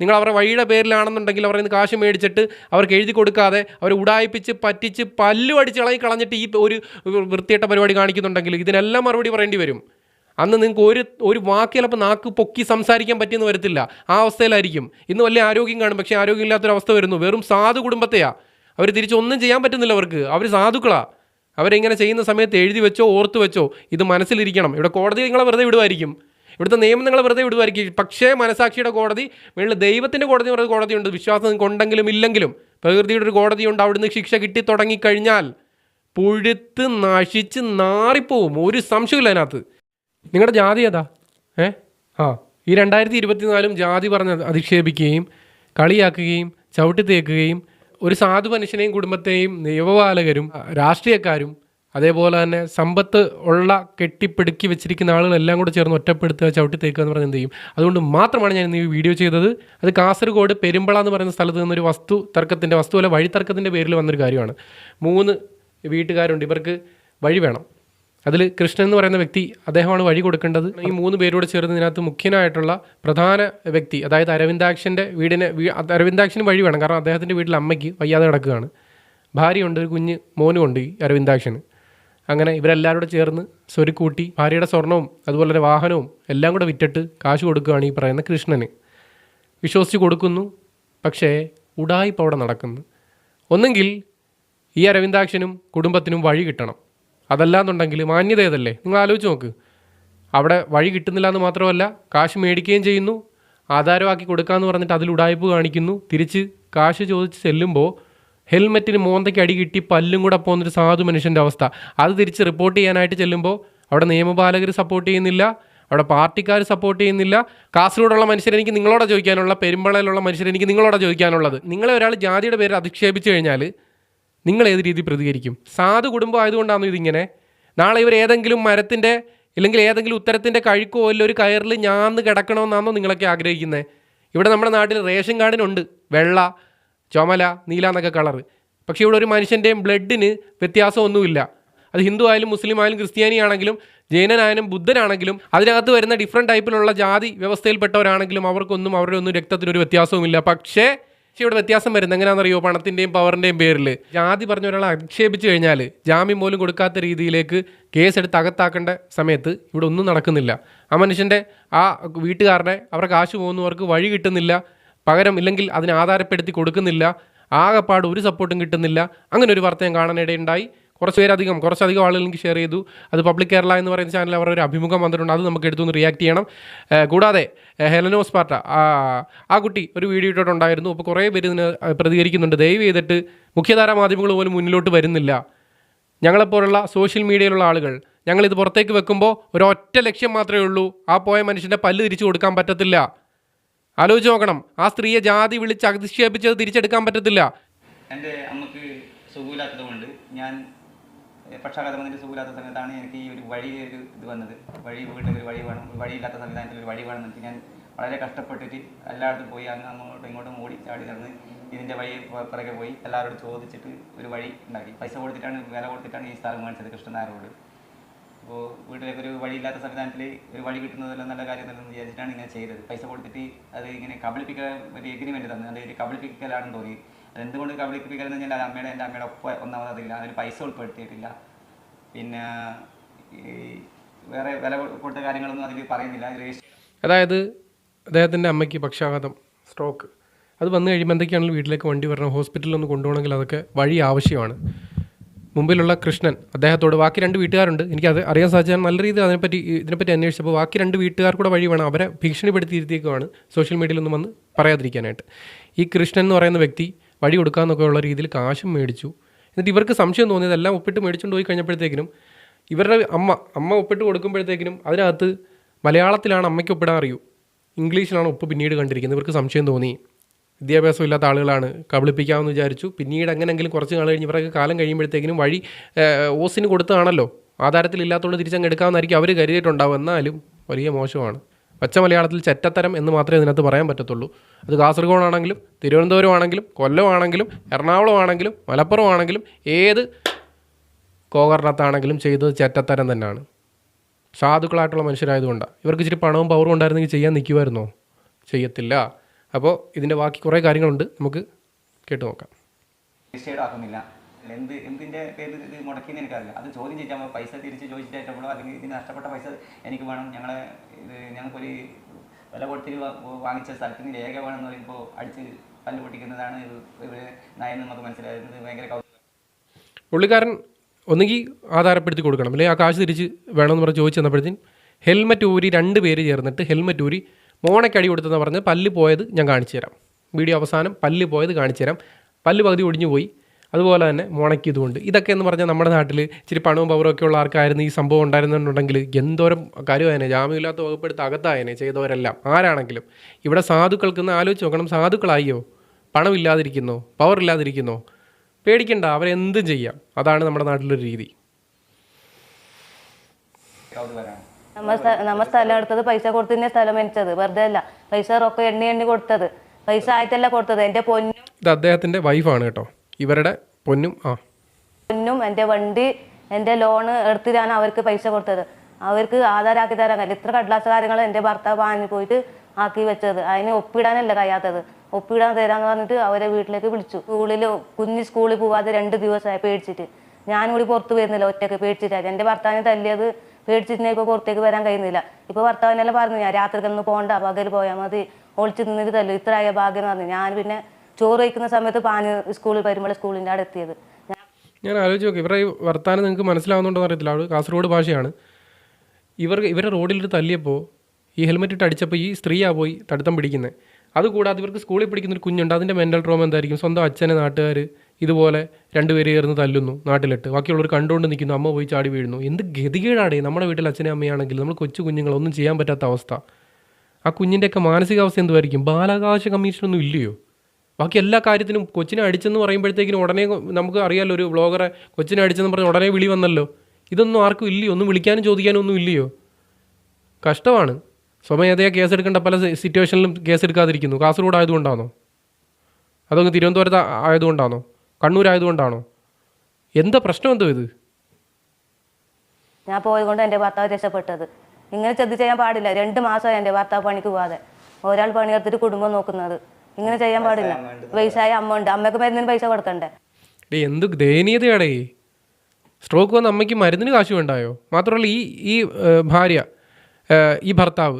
നിങ്ങൾ അവരുടെ വഴിയുടെ പേരിലാണെന്നുണ്ടെങ്കിൽ അവരുടെ നിന്ന് കാശ് മേടിച്ചിട്ട് അവർക്ക് എഴുതി കൊടുക്കാതെ അവർ ഉടായിപ്പിച്ച് പറ്റിച്ച് പല്ലു അടിച്ച് ഇളകി കളഞ്ഞിട്ട് ഈ ഒരു വൃത്തിയിട്ട പരിപാടി കാണിക്കുന്നുണ്ടെങ്കിൽ ഇതിനെല്ലാം മറുപടി പറയേണ്ടി വരും. അന്ന് നിങ്ങൾക്ക് ഒരു ഒരു വാക്ക് ചിലപ്പോൾ നാക്ക് പൊക്കി സംസാരിക്കാൻ പറ്റിയെന്ന് വരത്തില്ല. ആ അവസ്ഥയിലായിരിക്കും. ഇന്ന് വലിയ ആരോഗ്യം കാണും. പക്ഷേ ആരോഗ്യമില്ലാത്തൊരവസ്ഥ വരുന്നു. വെറും സാധു കുടുംബത്തെയാ. അവർ തിരിച്ചൊന്നും ചെയ്യാൻ പറ്റുന്നില്ല അവർക്ക്. അവർ സാധുക്കളാണ് അവരിങ്ങനെ ചെയ്യുന്ന സമയത്ത് എഴുതി വെച്ചോ ഓർത്ത് വെച്ചോ ഇത് മനസ്സിലിരിക്കണം. ഇവിടെ കോടതി നിങ്ങളെ വെറുതെ വിടുമായിരിക്കും ഇവിടുത്തെ നിയമം നിങ്ങൾ വെറുതെ വിടുമായിരിക്കും. പക്ഷേ മനസാക്ഷിയുടെ കോടതി മേളിൽ ദൈവത്തിന്റെ കോടതി പറയുന്ന കോടതിയുണ്ട്. വിശ്വാസം കൊണ്ടെങ്കിലും ഇല്ലെങ്കിലും പ്രകൃതിയുടെ ഒരു കോടതിയുണ്ട്. അവിടുന്ന് ശിക്ഷ കിട്ടി തുടങ്ങിക്കഴിഞ്ഞാൽ പുഴുത്ത് നശിച്ച് നാറിപ്പോവും. ഒരു സംശയമില്ല അതിനകത്ത്. നിങ്ങളുടെ ജാതി ഏതാ? ഏ? ആ ഈ രണ്ടായിരത്തി ഇരുപത്തിനാലും ജാതി പറഞ്ഞ് അധിക്ഷേപിക്കുകയും കളിയാക്കുകയും ചവിട്ടി തേക്കുകയും ഒരു സാധു മനുഷ്യനെയും കുടുംബത്തെയും നിയമപാലകരും രാഷ്ട്രീയക്കാരും അതേപോലെ തന്നെ സമ്പത്ത് ഉള്ള കെട്ടിപ്പിടുക്കി വെച്ചിരിക്കുന്ന ആളുകളെല്ലാം കൂടെ ചേർന്ന് ഒറ്റപ്പെടുത്തുക ചവിട്ടി തേക്കുക എന്ന് പറഞ്ഞാൽ എന്ത് ചെയ്യും? അതുകൊണ്ട് മാത്രമാണ് ഞാൻ ഈ വീഡിയോ ചെയ്തത്. അത് കാസർഗോഡ് പെരുമ്പള എന്ന് പറയുന്ന സ്ഥലത്ത് നിന്നൊരു വസ്തു തർക്കത്തിന്റെ വസ്തുവല്ല വഴി തർക്കത്തിന്റെ പേരിൽ വന്നൊരു കാര്യമാണ്. മൂന്ന് വീട്ടുകാരുണ്ട്. ഇവർക്ക് വഴി വേണം. അതിൽ കൃഷ്ണൻ എന്ന് പറയുന്ന വ്യക്തി അദ്ദേഹമാണ് വഴി കൊടുക്കേണ്ടത്. ഈ മൂന്ന് പേരോട് ചേർന്ന് ഇതിനകത്ത് മുഖ്യനായിട്ടുള്ള പ്രധാന വ്യക്തി അതായത് അരവിന്ദാക്ഷന്റെ വീടിനെ അരവിന്ദാക്ഷന് വഴി വേണം. കാരണം അദ്ദേഹത്തിന്റെ വീട്ടിൽ അമ്മയ്ക്ക് വയ്യാതെ കിടക്കുകയാണ്. ഭാര്യയുണ്ട് ഒരു കുഞ്ഞ് മോനുമുണ്ട് ഈ അരവിന്ദാക്ഷന്. അങ്ങനെ ഇവരെല്ലാവരും ചേർന്ന് സ്വരുക്കൂട്ടി ഭാര്യയുടെ സ്വർണവും അതുപോലെ തന്നെ വാഹനവും എല്ലാം കൂടെ വിറ്റിട്ട് കാശ് കൊടുക്കുകയാണ് ഈ പറയുന്ന കൃഷ്ണന്. വിശ്വസിച്ച് കൊടുക്കുന്നു. പക്ഷേ ഉടായിപ്പ് അവിടെ നടക്കുന്നു. ഒന്നെങ്കിൽ ഈ അരവിന്ദാക്ഷനും കുടുംബത്തിനും വഴി കിട്ടണം. അതല്ലാന്നുണ്ടെങ്കിൽ മാന്യത ഏതല്ലേ? നിങ്ങൾ ആലോചിച്ച് നോക്ക്. അവിടെ വഴി കിട്ടുന്നില്ല എന്ന് മാത്രമല്ല കാശ് മേടിക്കുകയും ചെയ്യുന്നു. ആധാരമാക്കി കൊടുക്കാമെന്ന് പറഞ്ഞിട്ട് അതിൽ ഉടായ്പ കാണിക്കുന്നു. തിരിച്ച് കാശ് ചോദിച്ച് ചെല്ലുമ്പോൾ ഹെൽമെറ്റിന് മോന്തയ്ക്ക് അടി കിട്ടി പല്ലും കൂടെ പോകുന്നൊരു സാധു മനുഷ്യന്റെ അവസ്ഥ. അത് തിരിച്ച് റിപ്പോർട്ട് ചെയ്യാനായിട്ട് ചെല്ലുമ്പോൾ അവിടെ നിയമപാലകർ സപ്പോർട്ട് ചെയ്യുന്നില്ല അവിടെ പാർട്ടിക്കാർ സപ്പോർട്ട് ചെയ്യുന്നില്ല. കാസർഗോഡുള്ള മനുഷ്യരെനിക്ക് നിങ്ങളോട് ചോദിക്കാനുള്ള പെരുമ്പളയിലുള്ള മനുഷ്യരെനിക്ക് നിങ്ങളോട് ചോദിക്കാനുള്ളത്. നിങ്ങളെ ഒരാൾ ജാതിയുടെ പേര് അധിക്ഷേപിച്ചു കഴിഞ്ഞാൽ നിങ്ങൾ ഏത് രീതി പ്രതികരിക്കും? സാധു കുടുംബം ആയതുകൊണ്ടാണ് ഇതിങ്ങനെ? നാളെ ഇവർ ഏതെങ്കിലും മരത്തിന്റെ ഇല്ലെങ്കിൽ ഏതെങ്കിലും ഉത്തരത്തിന്റെ കഴുക്കോ അല്ല ഒരു കയറിൽ ഞാന്ന് കിടക്കണമെന്നാണോ നിങ്ങളൊക്കെ ആഗ്രഹിക്കുന്നത്? ഇവിടെ നമ്മുടെ നാട്ടിൽ റേഷൻ കാർഡിനുണ്ട് വെള്ള. ചുമല നീല എന്നൊക്കെ കളറ്. പക്ഷേ ഇവിടെ ഒരു മനുഷ്യന്റെയും ബ്ലഡിന് വ്യത്യാസമൊന്നുമില്ല. അത് ഹിന്ദു ആയാലും മുസ്ലിം ആയാലും ക്രിസ്ത്യാനി ആണെങ്കിലും ജൈനനായാലും ബുദ്ധനാണെങ്കിലും അതിനകത്ത് വരുന്ന ഡിഫറെന്റ് ടൈപ്പിലുള്ള ജാതി വ്യവസ്ഥയിൽപ്പെട്ടവരാണെങ്കിലും അവർക്കൊന്നും അവരുടെ ഒന്നും രക്തത്തിനൊരു വ്യത്യാസവുമില്ല. പക്ഷേ പക്ഷേ ഇവിടെ വ്യത്യാസം വരുന്നത് എങ്ങനെയാണെന്നറിയോ? പണത്തിന്റെയും പവറിന്റെയും പേരിൽ ജാതി പറഞ്ഞ ഒരാളെ ആക്ഷേപിച്ചു കഴിഞ്ഞാൽ ജാമ്യം പോലും കൊടുക്കാത്ത രീതിയിലേക്ക് കേസ് എടുത്ത് അകത്താക്കേണ്ട സമയത്ത് ഇവിടെ ഒന്നും നടക്കുന്നില്ല. ആ മനുഷ്യന്റെ ആ വീട്ടുകാരനെ അവരുടെ കാശ് പോകുന്നവർക്ക് വഴി കിട്ടുന്നില്ല. പകരം ഇല്ലെങ്കിൽ അതിനെ ആധാരപ്പെടുത്തി കൊടുക്കുന്നില്ല. ആകെപ്പാട് ഒരു സപ്പോർട്ടും കിട്ടുന്നില്ല. അങ്ങനെ ഒരു വാർത്ത ഞാൻ കാണാനിടയുണ്ടായി കുറച്ച് പേരധികം കുറച്ചധികം ആളുകൾ എനിക്ക് ഷെയർ ചെയ്തു. അത് പബ്ലിക് കേരള എന്ന് പറയുന്ന ചാനൽ അവരുടെ ഒരു അഭിമുഖം വന്നിട്ടുണ്ട്. അത് നമുക്ക് എടുത്തൊന്ന് റിയാക്ട് ചെയ്യണം. കൂടാതെ ഹെലനോസ് പാർട്ട ആ കുട്ടി ഒരു വീഡിയോ ഇട്ടിട്ടുണ്ടായിരുന്നു അപ്പോൾ കുറേ പേര് ഇതിന് പ്രതികരിക്കുന്നുണ്ട്. ദയവ് ചെയ്തിട്ട് മുഖ്യധാരാ മാധ്യമങ്ങൾ പോലും മുന്നിലോട്ട് വരുന്നില്ല. ഞങ്ങളെപ്പോലുള്ള സോഷ്യൽ മീഡിയയിലുള്ള ആളുകൾ ഞങ്ങളിത് പുറത്തേക്ക് വെക്കുമ്പോൾ ഒരൊറ്റ ലക്ഷ്യം മാത്രമേ ഉള്ളൂ. ആ പോയ മനുഷ്യന്റെ പല്ല് തിരിച്ചു കൊടുക്കാൻ പറ്റത്തില്ല. ആലോചിച്ച് നോക്കണം. ആ സ്ത്രീയെ ജാതി വിളിച്ച് അധിക്ഷേപിച്ചത് തിരിച്ചെടുക്കാൻ പറ്റത്തില്ല. എന്റെ അമ്മയ്ക്ക് സുഖമില്ലാത്തത് കൊണ്ട് ഞാൻ ഏഹ്, പക്ഷാഘാതം വന്നിട്ട് സുഖമില്ലാത്ത സമയത്താണ് എനിക്ക് ഈ ഒരു വഴി ഒരു ഇത് വന്നത്. വഴി വീട്ടിൽ ഒരു വഴി വേണം വഴിയില്ലാത്ത സംവിധാനത്തിൽ ഒരു വഴി വേണം എന്നിട്ട് ഞാൻ വളരെ കഷ്ടപ്പെട്ടിട്ട് എല്ലായിടത്തും പോയി അങ്ങ് അങ്ങോട്ടും ഇങ്ങോട്ടും ഓടി ചാടി നടന്ന് ഇതിന്റെ വഴി പിറകെ പോയി എല്ലാവരോടും ചോദിച്ചിട്ട് ഒരു വഴി ഉണ്ടാക്കി. പൈസ കൊടുത്തിട്ടാണ് വില കൊടുത്തിട്ടാണ് ഈ സ്ഥലം മേടിച്ചത് കൃഷ്ണനാരോട് അപ്പോൾ വീട്ടിലേക്ക് ഒരു വഴിയില്ലാത്ത സംവിധാനത്തിൽ ഒരു വഴി കിട്ടുന്നതെല്ലാം നല്ല കാര്യം തന്നെ വിചാരിച്ചിട്ടാണ് ഇങ്ങനെ ചെയ്തത്. പൈസ കൊടുത്തിട്ട് അത് ഇങ്ങനെ കബളിപ്പിക്കാൻ ഒരു എഗ്രിമെന്റ് തന്നു. അതായത് കബളിപ്പിക്കലാണെന്ന് തോന്നി. അതെന്തുകൊണ്ട് കബളിപ്പിക്കൽ എന്ന് പറഞ്ഞാൽ അമ്മയുടെ എന്റെ അമ്മയുടെ ഒപ്പം ഒന്നാമത് അതില്ല. അതിന് പൈസ ഉൾപ്പെടുത്തിയിട്ടില്ല. പിന്നെ ഈ വേറെ വില കൊടുത്ത കാര്യങ്ങളൊന്നും അതിൽ പറയുന്നില്ല. അതായത് അദ്ദേഹത്തിന്റെ അമ്മയ്ക്ക് പക്ഷാഘാതം സ്ട്രോക്ക് അത് വന്നു കഴിയുമ്പോൾ എന്തൊക്കെയാണെങ്കിലും വീട്ടിലേക്ക് വണ്ടി വരണം ഹോസ്പിറ്റലിൽ ഒന്ന് കൊണ്ടുപോകണമെങ്കിൽ അതൊക്കെ വഴി ആവശ്യമാണ്. മുമ്പിലുള്ള കൃഷ്ണൻ അദ്ദേഹത്തോട് ബാക്കി രണ്ട് വീട്ടുകാരുണ്ട്. എനിക്ക് അത് അറിയാൻ സാധിച്ചാൽ നല്ല രീതിയിൽ അതിനെപ്പറ്റി ഇതിനെപ്പറ്റി അന്വേഷിച്ചപ്പോൾ ബാക്കി രണ്ട് വീട്ടുകാർ കൂടെ വഴി വേണം. അവരെ ഭീഷണിപ്പെടുത്തിയിരുത്തിയേക്കുവാണ് സോഷ്യൽ മീഡിയയിലൊന്നും വന്ന് പറയാതിരിക്കാനായിട്ട്. ഈ കൃഷ്ണൻ എന്ന് പറയുന്ന വ്യക്തി വഴി കൊടുക്കുക ഉള്ള രീതിയിൽ കാശും മേടിച്ചു. എന്നിട്ട് ഇവർക്ക് സംശയം തോന്നിയത് എല്ലാം ഒപ്പിട്ട് മേടിച്ചുകൊണ്ട് പോയി കഴിഞ്ഞപ്പോഴത്തേക്കിനും ഇവരുടെ അമ്മ അമ്മ ഒപ്പിട്ട് കൊടുക്കുമ്പോഴത്തേക്കിനും അതിനകത്ത് മലയാളത്തിലാണ് അമ്മയ്ക്ക് ഒപ്പിടാൻ അറിയൂ. ഇംഗ്ലീഷിലാണ് ഒപ്പ് പിന്നീട് കണ്ടിരിക്കുന്നത്. ഇവർക്ക് സംശയം തോന്നി. വിദ്യാഭ്യാസം ഇല്ലാത്ത ആളുകളാണ് കബളിപ്പിക്കാമെന്ന് വിചാരിച്ചു. പിന്നീട് എങ്ങനെങ്കിലും കുറച്ച് നാൾ കഴിഞ്ഞ് ഇവരൊക്കെ കാലം കഴിയുമ്പോഴത്തേക്കിനും വഴി ഓസിന് കൊടുത്തതാണല്ലോ. ആധാരത്തിലില്ലാത്തതുകൊണ്ട് തിരിച്ചങ്ങ് എടുക്കാമെന്നായിരിക്കും അവർ കരുതിയിട്ടുണ്ടാവും എന്നാലും വലിയ മോശമാണ്. പച്ച മലയാളത്തിൽ ചെറ്റത്തരം എന്ന് മാത്രമേ ഇതിനകത്ത് പറയാൻ പറ്റത്തുള്ളൂ. അത് കാസർഗോഡാണെങ്കിലും തിരുവനന്തപുരം ആണെങ്കിലും കൊല്ലം ആണെങ്കിലും എറണാകുളം ആണെങ്കിലും മലപ്പുറം ആണെങ്കിലും ഏത് കോകർണത്താണെങ്കിലും ചെയ്തത് ചെറ്റത്തരം തന്നെയാണ്. സാധുക്കളായിട്ടുള്ള മനുഷ്യരായതുകൊണ്ടാണ് ഇവർക്ക് ഇച്ചിരി പണവും പവറും ഉണ്ടായിരുന്നെങ്കിൽ ചെയ്യാൻ നിൽക്കുമായിരുന്നോ ചെയ്യത്തില്ല. അപ്പോൾ ഇതിന്റെ ബാക്കി കുറേ കാര്യങ്ങളുണ്ട്. നമുക്ക് കേട്ട് നോക്കാം. ആക്കുന്നില്ല. എന്ത് എന്തിന്റെ പേര് ഇത് മുടക്കിയെന്ന് എനിക്കറിയില്ല. അത് ചോദ്യം ചെയ്യാൻ പൈസ തിരിച്ച് ചോദിച്ചിട്ടായിട്ടുള്ളൂ. അല്ലെങ്കിൽ ഇതിന് നഷ്ടപ്പെട്ട പൈസ എനിക്ക് വേണം. ഞങ്ങളെ ഇത് ഞങ്ങൾക്കൊരു വില കൊടുത്തിട്ട് വാങ്ങിച്ച സ്ഥലത്തിന് രേഖ വേണമെന്ന് പറയുമ്പോൾ അടിച്ച് പല്ല് പൊട്ടിക്കുന്നതാണ് ഇത്. ഇവർ നയം നമുക്ക് മനസ്സിലായത് ഭയങ്കര പുള്ളിക്കാരൻ ഒന്നുകിൽ ആധാരപ്പെടുത്തി കൊടുക്കണം. അല്ലെങ്കിൽ ആ കാശ് തിരിച്ച് വേണമെന്ന് പറഞ്ഞ് ചോദിച്ചു തന്നപ്പോഴത്തേക്കും ഹെൽമറ്റ് ഊരി രണ്ട് പേര് ചേർന്നിട്ട് ഹെൽമറ്റ് ഊരി മോണയ്ക്കടി കൊടുത്തെന്ന് പറഞ്ഞ് പല്ല് പോയത് ഞാൻ കാണിച്ചു തരാം. വീഡിയോ അവസാനം പല്ല് പോയത് കാണിച്ചു തരാം. പല്ല് പകുതി ഒടിഞ്ഞു പോയി. അതുപോലെ തന്നെ മോണയ്ക്ക് ഇതുകൊണ്ട് ഇതൊക്കെ എന്ന് പറഞ്ഞാൽ നമ്മുടെ നാട്ടിൽ ഇച്ചിരി പണവും പവറും ഒക്കെ ഉള്ള ആർക്കായിരുന്നു ഈ സംഭവം ഉണ്ടായിരുന്നുണ്ടെങ്കിൽ എന്തോരം കാര്യമായനെ ജാമ്യമില്ലാത്ത വകുപ്പെടുത്ത് അകത്തായനെ ചെയ്തവരെല്ലാം. ആരാണെങ്കിലും. ഇവിടെ സാധുക്കൾക്ക് ഒന്ന് ആലോചിച്ച് നോക്കണം. സാധുക്കളായോ? പണമില്ലാതിരിക്കുന്നോ? പവർ ഇല്ലാതിരിക്കുന്നോ പേടിക്കണ്ട അവരെന്തും ചെയ്യാം. അതാണ് നമ്മുടെ നാട്ടിലൊരു രീതി. നമ്മ സ്ഥ- നമ്മ സ്ഥലം എടുത്തത് പൈസ കൊടുത്തന്നെ സ്ഥലം മേടിച്ചത് വെറുതെ അല്ല. പൈസ റൊക്കം എണ്ണി എണ്ണി കൊടുത്തത്. പൈസ ആയിട്ടല്ല കൊടുത്തത്. എന്റെ പൊന്നും ഇത് അദ്ദേഹത്തിന്റെ വൈഫാണ് കേട്ടോ. ഇവരുടെ പൊന്നും ആ. പൊന്നും എന്റെ വണ്ടി എന്റെ ലോണ് എടുത്തിട്ടാണ് അവർക്ക് പൈസ കൊടുത്തത്. അവർക്ക് ആധാരാക്കി തരാൻ കഴിയില്ല. ഇത്ര കടലാസ് കാര്യങ്ങൾ എന്റെ ഭർത്താവ് വാങ്ങി പോയിട്ട് ആക്കി വെച്ചത്. അതിന് ഒപ്പിടാനല്ല കഴിയാത്തത്. ഒപ്പിടാൻ തരാന്ന് പറഞ്ഞിട്ട് അവരെ വീട്ടിലേക്ക് വിളിച്ചു. സ്കൂളിൽ കുഞ്ഞ് സ്കൂളിൽ പോവാതെ രണ്ട് ദിവസമായി പേടിച്ചിട്ട്. ഞാനും കൂടി പുറത്ത് വരുന്നില്ല ഒറ്റയ്ക്ക് പേടിച്ചിട്ടായി എന്റെ ഭർത്താവിനെ തല്ലിയത് ഇപ്പോൾ പുറത്തേക്ക് വരാൻ കഴിയുന്നില്ല. ഇപ്പോൾ ഭർത്താവിനെല്ലാം പറഞ്ഞു ഞാൻ രാത്രിക്കൊന്ന് പോകണ്ട പകൽ പോയാൽ മതി. ഒളിച്ചു നിന്നിട്ട് തല്ലു ഇത്രയായ ഭാഗ്യം എന്ന് പറഞ്ഞു. ഞാൻ പിന്നെ ചോറ് വയ്ക്കുന്ന സമയത്ത് പാഞ്ഞ് സ്കൂളിൽ വരുമ്പോൾ സ്കൂളിന്റെ അവിടെ എത്തിയത്. ഞാൻ ആലോചിച്ച് നോക്കി ഇവരുടെ ഈ വർത്താനം നിങ്ങൾക്ക് മനസ്സിലാവുന്നുണ്ടോ അറിയത്തില്ല. അവൾ കാസർഗോഡ് ഭാഷയാണ്. ഇവർ ഇവരെ റോഡിലിട്ട് തല്ലിയപ്പോൾ ഈ ഹെൽമെറ്റ് ഇട്ട് അടിച്ചപ്പോൾ ഈ സ്ത്രീയാ പോയി തടുത്തം പിടിക്കുന്നത് അതുകൂടാതെ ഇവർക്ക് സ്കൂളിൽ പിടിക്കുന്നൊരു ഒരു കുഞ്ഞുണ്ട് അതിന്റെ മെന്റൽ ട്രോമ എന്തായിരിക്കും? സ്വന്തം അച്ഛനെ നാട്ടുകാർ ഇതുപോലെ രണ്ടുപേര് ചേർന്ന് തല്ലുന്നു നാട്ടിലിട്ട്. ബാക്കിയുള്ളവർ കണ്ടുകൊണ്ട് നിൽക്കുന്നു അമ്മ പോയി ചാടി വീഴുന്നു. എന്ത് ഗതികേടാടേ നമ്മുടെ വീട്ടിൽ അച്ഛനും അമ്മയാണെങ്കിൽ നമ്മൾ കൊച്ചു കുഞ്ഞുങ്ങളൊന്നും ചെയ്യാൻ പറ്റാത്ത അവസ്ഥ. ആ കുഞ്ഞിന്റെയൊക്കെ മാനസികാവസ്ഥ എന്തുമായിരിക്കും ബാലാവകാശ കമ്മീഷനൊന്നും ഇല്ലയോ? ബാക്കി എല്ലാ കാര്യത്തിനും കൊച്ചിനെ അടിച്ചെന്ന് പറയുമ്പോഴത്തേക്കിനും ഉടനെ നമുക്ക് അറിയാമല്ലോ ഒരു വ്ളോഗറെ കൊച്ചിനെ അടിച്ചെന്ന് പറഞ്ഞ് ഉടനെ വിളി വന്നല്ലോ. ഇതൊന്നും ആർക്കും ഇല്ലയോ? ഒന്നും വിളിക്കാനും ചോദിക്കാനും ഒന്നും ഇല്ലയോ? കഷ്ടമാണ്. സ്വമേധയാ കേസെടുക്കേണ്ട പല സിറ്റുവേഷനിലും കേസെടുക്കാതിരിക്കുന്നു. കാസർഗോഡ് ആയതുകൊണ്ടാണോ? അതോ അങ്ങ് തിരുവനന്തപുരത്ത് ആയതുകൊണ്ടാണോ? കണ്ണൂർ ആയതുകൊണ്ടാണോ എന്താ പ്രശ്നം എന്തോ ഇത്? ഞാൻ പോയത് കൊണ്ട് എന്റെ ഭർത്താവ് രക്ഷപ്പെട്ടത്. ഇങ്ങനെ ചെന്ന് ചെയ്യാൻ പാടില്ല. രണ്ട് മാസമായി എന്റെ ഭർത്താവ് പണിക്ക് പോവാതെ. ഒരാൾ പണിയെടുത്തിട്ട് കുടുംബം നോക്കുന്നത്. ഇങ്ങനെ ചെയ്യാൻ പാടില്ല. വയസ്സായ അമ്മ ഉണ്ട്. അമ്മയ്ക്ക് മരുന്നിന് പൈസ കൊടുക്കണ്ടേ? ഡേ എന്ത് ദയനീയതയാടേ. സ്ട്രോക്ക് വന്ന അമ്മയ്ക്ക് മരുന്നിന് കാശ് വേണ്ടായോ? മാത്രമല്ല ഈ ഈ ഭാര്യ ഈ ഭർത്താവ്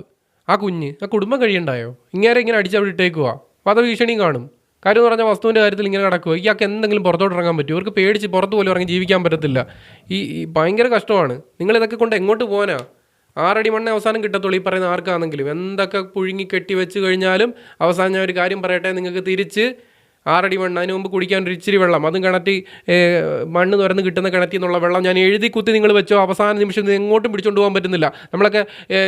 ആ കുഞ്ഞ് ആ കുടുംബം കഴിയണ്ടായോ? ഇങ്ങനെ ഇങ്ങനെ അടിച്ചവിടെ ഇട്ടേക്കുക വധഭീഷണിയും കാണും. കാര്യം എന്ന് പറഞ്ഞാൽ വസ്തുവിന്റെ കാര്യത്തിൽ ഇങ്ങനെ കിടക്കുക ഇയാൾക്ക് എന്തെങ്കിലും പുറത്തോട്ട് ഇറങ്ങാൻ പറ്റും ഇവർക്ക് പേടിച്ച് പുറത്ത് പോലും ഇറങ്ങി ജീവിക്കാൻ പറ്റത്തില്ല. ഈ ഭയങ്കര കഷ്ടമാണ്. നിങ്ങൾ ഇതൊക്കെ കൊണ്ട് എങ്ങോട്ട് പോകാനാ ആറടി മണ്ണെ അവസാനം കിട്ടത്തുള്ളൂ ഈ പറയുന്ന ആർക്കാണെങ്കിലും. എന്തൊക്കെ പുഴുങ്ങി കെട്ടി വെച്ച് കഴിഞ്ഞാലും അവസാനം ഞാൻ ഒരു കാര്യം പറയട്ടെ നിങ്ങൾക്ക് തിരിച്ച് ആറടി മണ്ണ്. അതിന് മുമ്പ് കുടിക്കാൻ ഒരു ഇച്ചിരി വെള്ളം. അതും കിണറ്റി മണ്ണ് തുറന്ന് കിട്ടുന്ന കിണറ്റിൽ നിന്നുള്ള വെള്ളം ഞാൻ എഴുതി കുത്തി നിങ്ങൾ വെച്ചോ. അവസാന നിമിഷം എങ്ങോട്ടും പിടിച്ചുകൊണ്ട് പോകാൻ പറ്റുന്നില്ല. നമ്മളൊക്കെ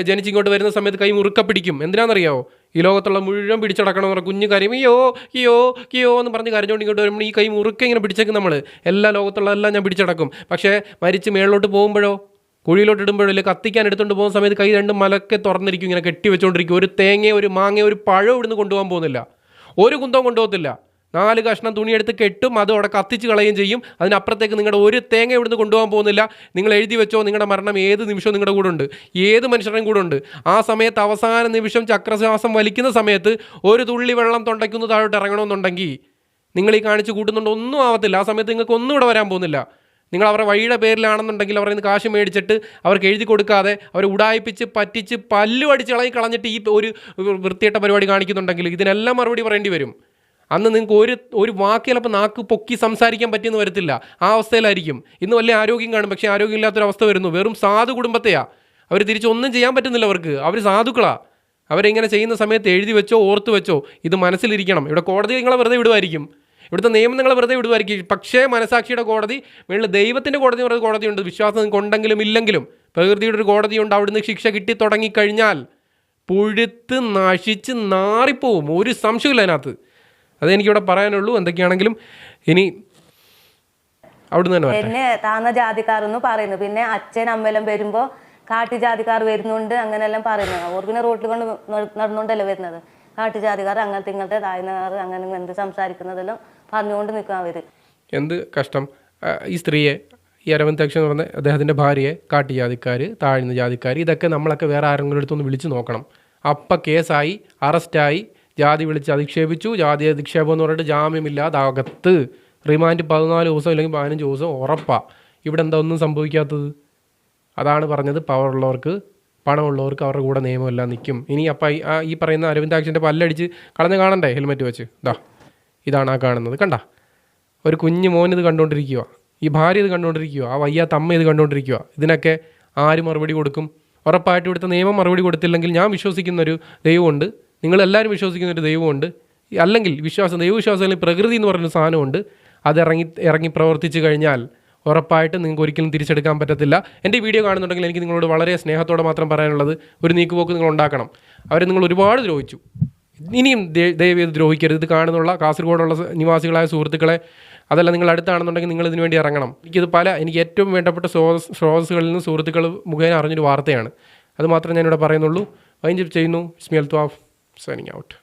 ജനിച്ചിങ്ങോട്ട് വരുന്ന സമയത്ത് കൈ മുറുക്ക പിടിക്കും. എന്തിനാണെന്നറിയാവോ? ഈ ലോകത്തുള്ള മുഴുവൻ പിടിച്ചടക്കണം എന്ന് കുഞ്ഞു കാര്യം. അയ്യോ കിയോ കിയോ എന്ന് പറഞ്ഞ് കരഞ്ഞുകൊണ്ട് ഇങ്ങോട്ട് വരുമ്പോൾ ഈ കൈ മുറുക്ക ഇങ്ങനെ പിടിച്ചേക്കും നമ്മൾ എല്ലാ ലോകത്തുള്ളതെല്ലാം ഞാൻ പിടിച്ചടക്കും. പക്ഷേ മരിച്ച് മേളിലോട്ട് പോകുമ്പോഴോ കുഴിയിലോട്ട് ഇടുമ്പോഴല്ലേ കത്തിക്കാൻ എടുത്തുകൊണ്ട് പോകുന്ന സമയത്ത് കൈ രണ്ടും മലക്കെ തുറന്നിരിക്കും ഇങ്ങനെ കെട്ടി വെച്ചുകൊണ്ടിരിക്കും ഒരു തേങ്ങ ഒരു മാങ്ങ ഒരു പഴം ഇവിടുന്ന് കൊണ്ടുപോകാൻ പോകുന്നില്ല. ഒരു കുന്തവും കൊണ്ടുപോകത്തില്ല. നാല് കഷ്ണം തുണിയെടുത്ത് കെട്ടും അത് അവിടെ കത്തിച്ച് കളയുകയും ചെയ്യും. അതിനപ്പുറത്തേക്ക് നിങ്ങളുടെ ഒരു തേങ്ങ ഇവിടുന്ന് കൊണ്ടുപോകാൻ പോകുന്നില്ല. നിങ്ങൾ എഴുതി വെച്ചോ നിങ്ങളുടെ മരണം ഏത് നിമിഷവും നിങ്ങളുടെ കൂടെ ഉണ്ട്. ഏത് മനുഷ്യരുടെയും കൂടെ ഉണ്ട്. ആ സമയത്ത് അവസാന നിമിഷം ചക്രശ്വാസം വലിക്കുന്ന സമയത്ത് ഒരു തുള്ളി വെള്ളം തൊണ്ടയ്ക്കുന്ന താഴോട്ട് ഇറങ്ങണമെന്നുണ്ടെങ്കിൽ നിങ്ങൾ ഈ കാണിച്ച് കൂട്ടുന്നുണ്ട്? ഒന്നും ആവത്തില്ല. ആ സമയത്ത് നിങ്ങൾക്ക് ഒന്നും ഇവിടെ വരാൻ പോകുന്നില്ല. നിങ്ങൾ അവരുടെ വഴിയുടെ പേരിലാണെന്നുണ്ടെങ്കിൽ അവരെ നിന്ന് കാശ് മേടിച്ചിട്ട് അവർക്ക് എഴുതി കൊടുക്കാതെ അവരെ ഉടായിപ്പിച്ച് പറ്റിച്ച് പല്ലു അടിച്ച് ഇളകി കളഞ്ഞിട്ട് ഈ ഒരു വൃത്തിയിട്ട പരിപാടി കാണിക്കുന്നുണ്ടെങ്കിൽ ഇതിനെല്ലാം മറുപടി പറയേണ്ടി വരും. അന്ന് നിങ്ങൾക്ക് ഒരു ഒരു വാക്ക് ചിലപ്പോൾ നാക്ക് പൊക്കി സംസാരിക്കാൻ പറ്റിയെന്ന് വരത്തില്ല. ആ അവസ്ഥയിലായിരിക്കും. ഇന്ന് വലിയ ആരോഗ്യം കാണും. പക്ഷേ ആരോഗ്യമില്ലാത്തൊരവസ്ഥ വരുന്നു. വെറും സാധു കുടുംബത്തെയാ. അവർ തിരിച്ചൊന്നും ചെയ്യാൻ പറ്റുന്നില്ല അവർക്ക്. അവർ സാധുക്കളാണ് അവരിങ്ങനെ ചെയ്യുന്ന സമയത്ത് എഴുതി വെച്ചോ ഓർത്ത് വെച്ചോ ഇത് മനസ്സിലിരിക്കണം. ഇവിടെ കോടതി നിങ്ങളെ വെറുതെ വിടുമായിരിക്കും. ഇവിടുത്തെ നിയമം നിങ്ങളെ വെറുതെ വിടുമായിരിക്കും. പക്ഷേ മനസാക്ഷിയുടെ കോടതി വീട്ടിൽ ദൈവത്തിന്റെ കോടതി പറയുന്ന കോടതിയുണ്ട്. വിശ്വാസം നിങ്ങൾക്ക് ഉണ്ടെങ്കിലും ഇല്ലെങ്കിലും പ്രകൃതിയുടെ ഒരു കോടതിയുണ്ട്. അവിടുന്ന് ശിക്ഷ കിട്ടി തുടങ്ങിക്കഴിഞ്ഞാൽ പുഴുത്ത് നശിച്ച് നാറിപ്പോവും. ഒരു സംശയമില്ല അതിനകത്ത്. അതെനിക്കിവിടെ പറയാനുള്ളൂ. എന്തൊക്കെയാണെങ്കിലും ഇനി അവിടുന്ന് തന്നെ പിന്നെ എന്നെ താന്ന ജാതിക്കാരെന്ന് പറയുന്നു. പിന്നെ അച്ഛൻ അമ്മയെല്ലാം വരുമ്പോൾ കാട്ടുജാതിക്കാർ വരുന്നുണ്ട് അങ്ങനെല്ലാം പറയുന്നത് അവർ പിന്നെ റോട്ടിൽ കൊണ്ട് നട- നടന്നുകൊണ്ടല്ലേ വരുന്നത്. കാട്ടുജാതിക്കാർ അങ്ങനത്തെ ഇങ്ങനത്തെ താഴ്ന്നകാർ അങ്ങനെ എന്ത് സംസാരിക്കുന്നതെല്ലാം പറഞ്ഞുകൊണ്ട് നിൽക്കും അവർ എന്ത് കഷ്ടം. ഈ സ്ത്രീയെ ഈ അരവിന്ദ് എന്ന് പറഞ്ഞ അദ്ദേഹത്തിന്റെ ഭാര്യയെ കാട്ടി ജാതിക്കാർ താഴ്ന്ന ജാതിക്കാർ ഇതൊക്കെ നമ്മളൊക്കെ വേറെ ആരെങ്കിലും അടുത്തൊന്ന് വിളിച്ചു നോക്കണം. അപ്പം കേസായി അറസ്റ്റായി ജാതി വിളിച്ച് അധിക്ഷേപിച്ചു. ജാതി അധിക്ഷേപം എന്ന് പറഞ്ഞിട്ട് ജാമ്യമില്ലാതെ അകത്ത് റിമാൻഡ് പതിനാല് ദിവസം അല്ലെങ്കിൽ പതിനഞ്ച് ദിവസം ഉറപ്പാണ് ഇവിടെ എന്താ ഒന്നും സംഭവിക്കാത്തത്? അതാണ് പറഞ്ഞത് പവർ ഉള്ളവർക്ക് പണമുള്ളവർക്ക് അവരുടെ കൂടെ നിയമമെല്ലാം നിൽക്കും. ഇനി അപ്പം ഈ- പറയുന്ന അരവിന്ദാക്ഷന്റെ പല്ലടിച്ച് കളഞ്ഞ് കാണണ്ടേ ഹെൽമെറ്റ് വെച്ച്? ഇതാ ഇതാണ് ആ കാണുന്നത്. കണ്ട? ഒരു കുഞ്ഞു മോൻ ഇത് കണ്ടുകൊണ്ടിരിക്കുക ഈ ഭാര്യ ഇത് കണ്ടുകൊണ്ടിരിക്കുക ആ വയ്യാത്ത അമ്മ ഇത് കണ്ടുകൊണ്ടിരിക്കുക ഇതിനൊക്കെ ആര് മറുപടി കൊടുക്കും? ഉറപ്പായിട്ട് ഇവിടുത്തെ നിയമം മറുപടി കൊടുത്തില്ലെങ്കിൽ ഞാൻ വിശ്വസിക്കുന്നൊരു ദൈവമുണ്ട്. നിങ്ങളെല്ലാവരും വിശ്വസിക്കുന്ന ഒരു ദൈവമുണ്ട്. അല്ലെങ്കിൽ വിശ്വാസം ദൈവവിശ്വാസം അല്ലെങ്കിൽ പ്രകൃതി എന്ന് പറയുന്ന സാധനമുണ്ട്. അത് ഇറങ്ങി ഇറങ്ങി പ്രവർത്തിച്ചു കഴിഞ്ഞാൽ ഉറപ്പായിട്ടും നിങ്ങൾക്ക് ഒരിക്കലും തിരിച്ചെടുക്കാൻ പറ്റത്തില്ല. എന്റെ വീഡിയോ കാണുന്നുണ്ടെങ്കിൽ എനിക്ക് നിങ്ങളോട് വളരെ സ്നേഹത്തോടെ മാത്രം പറയാനുള്ളത് ഒരു നീക്കുപോക്ക് നിങ്ങൾ ഉണ്ടാക്കണം. അവരെ നിങ്ങൾ ഒരുപാട് ദ്രോഹിച്ചു. ഇനിയും ദൈവം ചെയ്ത് ദ്രോഹിക്കരുത്. ഇത് കാണുന്നുള്ള കാസർഗോഡുള്ള നിവാസികളായ സുഹൃത്തുക്കളെ അതല്ല നിങ്ങൾ അടുത്താണെന്നുണ്ടെങ്കിൽ നിങ്ങൾ ഇതിനു വേണ്ടി ഇറങ്ങണം. എനിക്കിത് പല എനിക്ക് ഏറ്റവും വേണ്ടപ്പെട്ട സ്രോതസ് സ്രോതസ്സുകളിൽ നിന്ന് സുഹൃത്തുക്കൾ മുഖേന അറിഞ്ഞൊരു വാർത്തയാണ്. അതുമാത്രമേ ഞാനിവിടെ പറയുന്നുള്ളൂ. വൈൻ ചെയ്യുന്നു. സ്മിയൽ ത്വാഫ്. signing out.